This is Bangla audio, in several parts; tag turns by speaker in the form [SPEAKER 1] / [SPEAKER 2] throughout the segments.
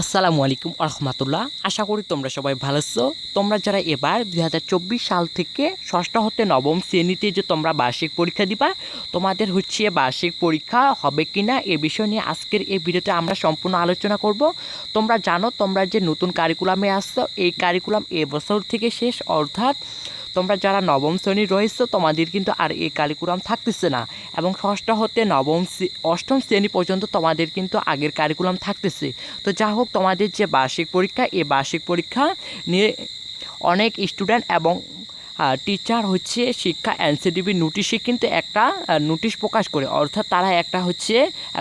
[SPEAKER 1] আসসালামু আলাইকুম রহমতুল্লাহ আশা করি তোমরা সবাই ভালো আছো। তোমরা যারা এবার দু হাজার চব্বিশ সাল থেকে ষষ্ঠ হতে নবম শ্রেণীতে যে তোমরা বার্ষিক পরীক্ষা দিবা, তোমাদের হচ্ছে বার্ষিক পরীক্ষা হবে কি না এ বিষয় নিয়ে আজকের এই ভিডিওতে আমরা সম্পূর্ণ আলোচনা করব। তোমরা জানো, তোমরা যে নতুন কারিকুলামে আসছো এই কারিকুলাম এবছর থেকে শেষ, অর্থাৎ তোমরা যারা নবম শ্রেণি রয়েছে, তোমাদের কিন্তু আর এই কারিকুলাম থাকতেছে না। এবং ষষ্ঠ হতে নবম অষ্টম শ্রেণি পর্যন্ত তোমাদের কিন্তু আগের কারিকুলাম থাকতেছে। তো যা হোক, তোমাদের যে বার্ষিক পরীক্ষা, এই বার্ষিক পরীক্ষা নিয়ে অনেক স্টুডেন্ট এবং টিচার হচ্ছে শিক্ষা এনসিডিবি নোটিশে কিন্তু একটা নোটিশ প্রকাশ করে। অর্থাৎ তারা একটা হচ্ছে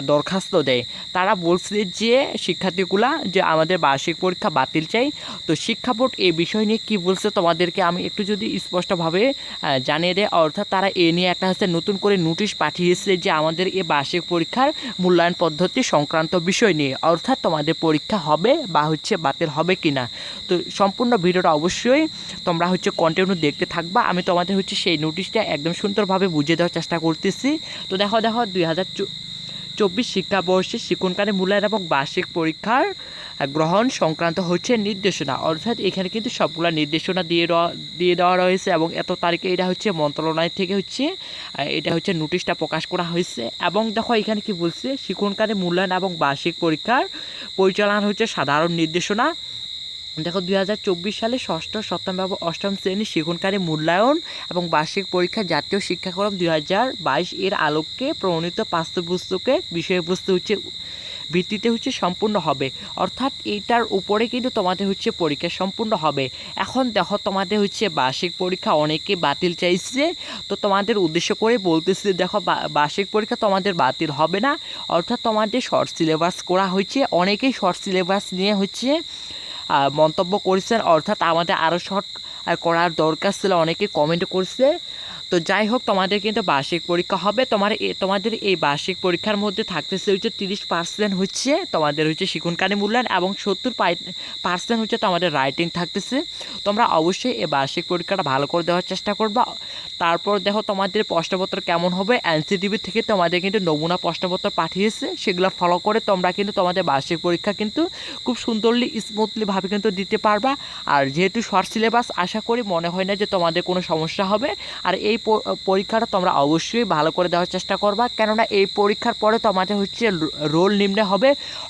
[SPEAKER 1] দরখাস্ত দেয়। তারা বলছে যে শিক্ষার্থীগুলা যে আমাদের বার্ষিক পরীক্ষা বাতিল চাই। তো শিক্ষা বোর্ড এই বিষয় নিয়ে কী বলছে তোমাদেরকে আমি একটু যদি স্পষ্টভাবে জানিয়ে দেয়। অর্থাৎ তারা এ নিয়ে একটা হচ্ছে নতুন করে নোটিশ পাঠিয়েছে যে আমাদের এই বার্ষিক পরীক্ষার মূল্যায়ন পদ্ধতি সংক্রান্ত বিষয় নিয়ে। অর্থাৎ তোমাদের পরীক্ষা হবে বা হচ্ছে বাতিল হবে কি না তো সম্পূর্ণ ভিডিওটা অবশ্যই তোমরা হচ্ছে কন্টিনিউ দেখতে থাকবা, আমি তোমাদের হচ্ছে সেই নোটিশটা একদম সুন্দরভাবে বুঝিয়ে দেওয়ার চেষ্টা করতেছি। তো দেখো দেখো, দুই হাজার চব্বিশ শিক্ষাবর্ষে শিক্ষণকারী মূল্যায়ন এবং বার্ষিক পরীক্ষার গ্রহণ সংক্রান্ত হচ্ছে নির্দেশনা। অর্থাৎ এখানে কিন্তু সবগুলা নির্দেশনা দিয়ে দিয়ে দেওয়া রয়েছে এবং এত তারিখে এটা হচ্ছে মন্ত্রণালয় থেকে হচ্ছে এটা হচ্ছে নোটিশটা প্রকাশ করা হয়েছে। এবং দেখো, এখানে কি বলছে? শিক্ষণকারী মূল্যায়ন এবং বার্ষিক পরীক্ষার পরিচালনা হচ্ছে সাধারণ নির্দেশনা। দেখো, দুই হাজার চব্বিশ সালে ষষ্ঠ, সপ্তম এবং অষ্টম শ্রেণির শিক্ষণকারী মূল্যায়ন এবং বার্ষিক পরীক্ষা জাতীয় শিক্ষাক্রম দুই হাজার বাইশ এর আলোকে প্রণীত পাঠ্যপুস্তকের বিষয়বস্তু হচ্ছে, ভিত্তিতে হচ্ছে সম্পূর্ণ হবে। অর্থাৎ এইটার উপরে কিন্তু তোমাদের হচ্ছে পরীক্ষা সম্পূর্ণ হবে। এখন দেখো, তোমাদের হচ্ছে বার্ষিক পরীক্ষা অনেকে বাতিল চাইছে। তো তোমাদের উদ্দেশ্য করে বলতেছে, দেখো বার্ষিক পরীক্ষা তোমাদের বাতিল হবে না। অর্থাৎ তোমাদের শর্ট সিলেবাস করা হয়েছে। অনেকেই শর্ট সিলেবাস নিয়ে হচ্ছে মন্তব্য করেছেন। অর্থাৎ আমাদের আরও শর্ট করার দরকার ছিল। অনেকে কমেন্ট করছে। তো যাই হোক, তোমাদের কিন্তু বার্ষিক পরীক্ষা হবে। তোমার তোমাদের এই বার্ষিক পরীক্ষার মধ্যে থাকতেছে হচ্ছে তিরিশ পার্সেন্ট হচ্ছে তোমাদের হচ্ছে শিক্ষণকারী মূল্যায়ন এবং সত্তর পার্সেন্ট হচ্ছে তোমাদের রাইটিং থাকতেছে। তোমরা অবশ্যই এই বার্ষিক পরীক্ষাটা ভালো করে দেওয়ার চেষ্টা করবা। তারপর দেখো তোমাদের প্রশ্নপত্র কেমন হবে। এনসিটিভি থেকে তোমাদের কিন্তু নমুনা প্রশ্নপত্র পাঠিয়েছে। সেগুলো ফলো করে তোমরা কিন্তু তোমাদের বার্ষিক পরীক্ষা কিন্তু খুব সুন্দরলি স্মুথলিভাবে কিন্তু দিতে পারবা। আর যেহেতু শর্ট সিলেবাস আশা করি মনে হয় না যে তোমাদের কোনো সমস্যা হবে। আর এই পরীক্ষাটা তোমরা অবশ্যই ভালো করে দেওয়ার চেষ্টা করবা। কেননা এই পরীক্ষার পরে তোমাদের হচ্ছে রোল নিম্নে হবে।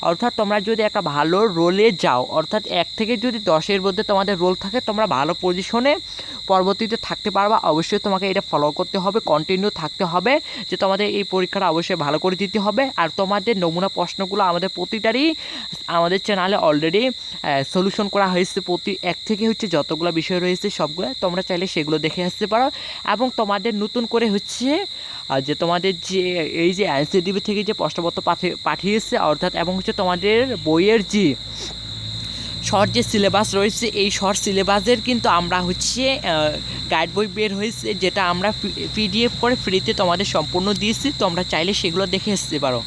[SPEAKER 1] অর্থাৎ তোমরা যদি একটা ভালো রোলে যাও, অর্থাৎ এক থেকে যদি দশের মধ্যে তোমাদের রোল থাকে, তোমরা ভালো পজিশনে পরবর্তীতে থাকতে পারবা। অবশ্যই তোমাকে এটা ফলো করতে হবে কন্টিনিউ থাকতে হবে, যে তোমাদের এই পরীক্ষাটা অবশ্যই ভালো করে দিতে হবে। আর তোমাদের নমুনা প্রশ্নগুলো আমাদের প্রতিটারই, আমাদের চ্যানেলে অলরেডি সলিউশন করা হয়েছে। প্রতি এক থেকে হচ্ছে যতগুলো বিষয় রয়েছে সবগুলো, তোমরা চাইলে সেগুলো দেখে আসতে পারো। এবং তোমাদের নতুন করে হচ্ছে যে তোমাদের যে, এই যে এনসিডিবি থেকে যে প্রশ্নপত্র পাঠিয়ে পাঠিয়েছে, অর্থাৎ, এবং হচ্ছে তোমাদের বইয়ের যে শর্ট যে সিলেবাস রয়েছে, এই শর্ট সিলেবাসের কিন্তু আমরা হচ্ছে গাইড বই বের হয়েছে, যেটা আমরা পিডিএফ করে ফ্রিতে তোমাদের সম্পূর্ণ দিয়েছি। তোমরা চাইলে সেগুলো দেখে আসতে পারো।